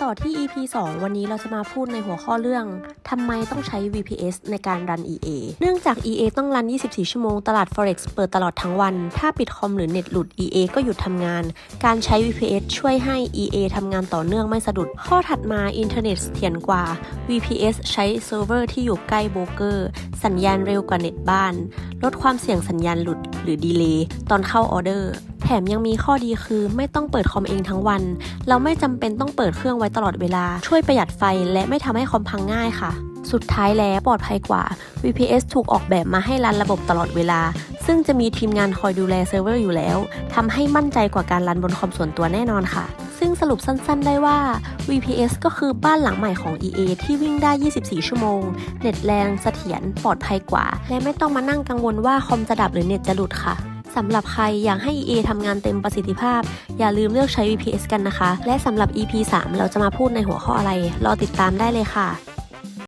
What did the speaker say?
ต่อที่ EP 2 วันนี้เราจะมาพูดในหัวข้อเรื่องทำไมต้องใช้ VPS ในการรัน EA เนื่องจาก EA ต้องรัน 24 ชั่วโมง ตลาด Forex เปิดตลอดทั้งวัน ถ้าปิดคอมหรือเน็ตหลุด EA ก็หยุดทำงาน การใช้ VPS ช่วยให้ EA ทำงานต่อเนื่องไม่สะดุด ข้อถัดมาอินเทอร์เน็ตเสถียรกว่า VPS ใช้เซิร์ฟเวอร์ที่อยู่ใกล้โบรกเกอร์ สัญญาณเร็วกว่าเน็ตบ้าน ลดความเสี่ยงสัญญาณหลุดหรือดีเลย์ตอนเข้าออเดอร์ แถมยังมีข้อดีคือไม่ต้องเปิดคอมเองทั้งวัน เราไม่จำเป็นต้องเปิดเครื่องไว้ตลอดเวลา ช่วยประหยัดไฟและไม่ทำให้คอมพังง่ายค่ะ สุดท้ายแล้วปลอดภัยกว่า VPS ถูกออกแบบมาให้รันระบบตลอดเวลา ซึ่งจะมีทีมงานคอยดูแลเซิร์ฟเวอร์อยู่แล้วทำให้มั่นใจกว่าการรันบนคอมส่วนตัวแน่นอนค่ะ ซึ่งสรุปสั้นๆ ได้ว่า VPS ก็คือบ้านหลังใหม่ของ EA ที่วิ่งได้ 24 ชั่วโมง เน็ตแรง เสถียร ปลอดภัยกว่า และไม่ต้องมานั่งกังวลว่าคอมจะดับหรือเน็ตจะหลุดค่ะ สำหรับใครอยากให้ EA ทำงานเต็มประสิทธิภาพ อย่าลืมเลือกใช้ VPS กันนะคะ และสำหรับ EP 3 เราจะมาพูดในหัวข้ออะไร รอติดตามได้เลยค่ะ